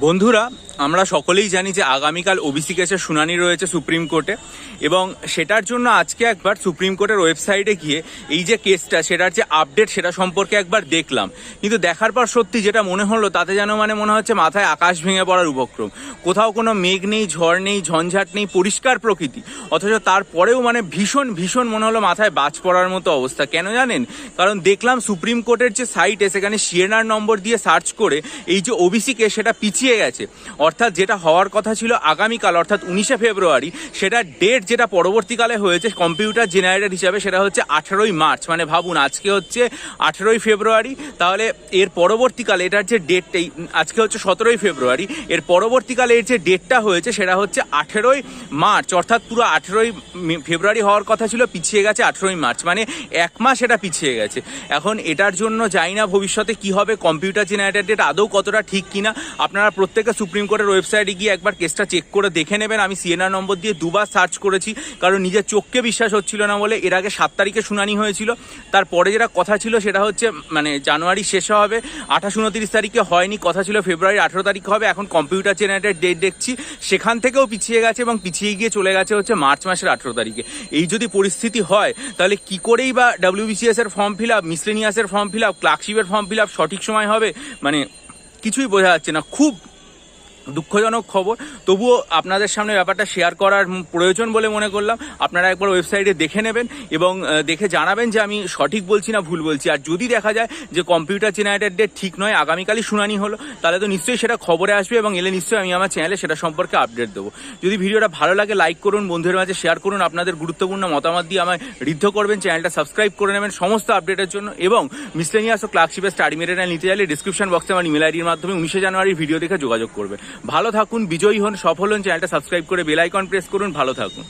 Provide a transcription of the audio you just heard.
বন্ধুরা, আমরা সকলেই জানি যে আগামীকাল ওবিসি কেসের শুনানি রয়েছে সুপ্রিম কোর্টে এবং সেটার জন্য আজকে একবার সুপ্রিম কোর্টের ওয়েবসাইটে গিয়ে এই যে কেসটা, সেটার যে আপডেট, সেটা সম্পর্কে একবার দেখলাম। কিন্তু দেখার পর সত্যি যেটা মনে হলো, তাতে যেন মানে মনে হচ্ছে মাথায় আকাশ ভেঙে পড়ার উপক্রম। কোথাও কোনো মেঘ নেই, ঝড় নেই, ঝঞ্ঝাট নেই, পরিষ্কার প্রকৃতি। অথচ তারপরেও মানে ভীষণ ভীষণ মনে হলো মাথায় বাজ পড়ার মতো অবস্থা। কেন জানেন? কারণ দেখলাম সুপ্রিম কোর্টের যে সাইটে, সেখানে সিএনআর নম্বর দিয়ে সার্চ করে এই যে ওবিসি কেস, সেটা পিছিয়ে গেছে। অর্থাৎ যেটা হওয়ার কথা ছিল আগামীকাল, অর্থাৎ উনিশে ফেব্রুয়ারি, সেটা ডেট যেটা পরবর্তীকালে হয়েছে কম্পিউটার জেনারেটেড হিসাবে, সেটা হচ্ছে আঠেরোই মার্চ। মানে ভাবুন, আজকে হচ্ছে আঠেরোই ফেব্রুয়ারি, তাহলে এর পরবর্তীকালে এটার যে ডেটটাই আজকে হচ্ছে সতেরোই ফেব্রুয়ারি, এর পরবর্তীকালে এর যে ডেটটা হয়েছে, সেটা হচ্ছে আঠেরোই মার্চ। অর্থাৎ পুরো আঠেরোই ফেব্রুয়ারি হওয়ার কথা ছিল, পিছিয়ে গেছে আঠেরোই মার্চ। মানে এক মাস এটা পিছিয়ে গেছে। এখন এটার জন্য জানি না ভবিষ্যতে কি হবে কম্পিউটার জেনারেটেড ডেট আদৌ কতটা ঠিক কিনা, আপনারা প্রত্যেকে সুপ্রিম কোর্টের ওয়েবসাইটে গিয়ে একবার কেসটা চেক করে দেখে নেবেন। আমি সিএনআর নম্বর দিয়ে দুবার সার্চ করেছি, কারণ নিজের চোখকে বিশ্বাস হচ্ছিল না বলে। এর আগে সাত তারিখে শুনানি হয়েছিল। তারপরে যেটা কথা ছিল সেটা হচ্ছে মানে জানুয়ারি শেষে হবে, আঠাশ উনত্রিশ তারিখে হয়নি, কথা ছিল ফেব্রুয়ারি আঠেরো তারিখে হবে। এখন কম্পিউটার জেনারেটেড ডেট দেখছি। সেখান থেকেও পিছিয়ে গেছে এবং পিছিয়ে গিয়ে চলে গেছে হচ্ছে মার্চ মাসের আঠেরো তারিখে। এই যদি পরিস্থিতি হয়, তাহলে কি করেই বা ডাব্লিউবিসিএস এর ফর্ম ফিল আপ, মিসলেনিয়াসের ফর্ম ফিল আপ, ক্লার্কশিপের ফর্ম ফিল আপ সঠিক সময় হবে? মানে কিছুই বোঝা যাচ্ছে না। খুব দুঃখজনক খবর। তবুও আপনাদের সামনে ব্যাপারটা শেয়ার করার প্রয়োজন বলে মনে করলাম। আপনারা একবার ওয়েবসাইটে দেখে নেবেন এবং দেখে জানাবেন যে আমি সঠিক বলছি না ভুল বলছি। আর যদি দেখা যায় যে কম্পিউটার জেনারেটেড ডেট ঠিক নয়, আগামীকালই শুনানি হলো, তাহলে তো নিশ্চয়ই সেটা খবরে আসবে এবং এলে নিশ্চয়ই আমি আমার চ্যানেলে সেটা সম্পর্কে আপডেট দেবো। যদি ভিডিওটা ভালো লাগে লাইক করুন, বন্ধুদের মাঝে শেয়ার করুন, আপনাদের গুরুত্বপূর্ণ মতামত দিয়ে আমায় ঋদ্ধ করবেন চ্যানেলটা সাবস্ক্রাইব করে নেবেন সমস্ত আপডেটের জন্য। এবং মিসলেনিয়াস ও ক্লার্কশিপের স্টাডি মেটেরিয়াল নিতে চাইলে ডিসক্রিপশন বক্সে আমার ইমেল আইডির মাধ্যমে উনিশে জানুয়ারির ভিডিও দেখে যোগাযোগ করবেন। ভালো থাকুন বিজয়ী হন সফল হন চ্যানেলটা সাবস্ক্রাইব করে বেলাইকন প্রেস করুন ভালো থাকুন।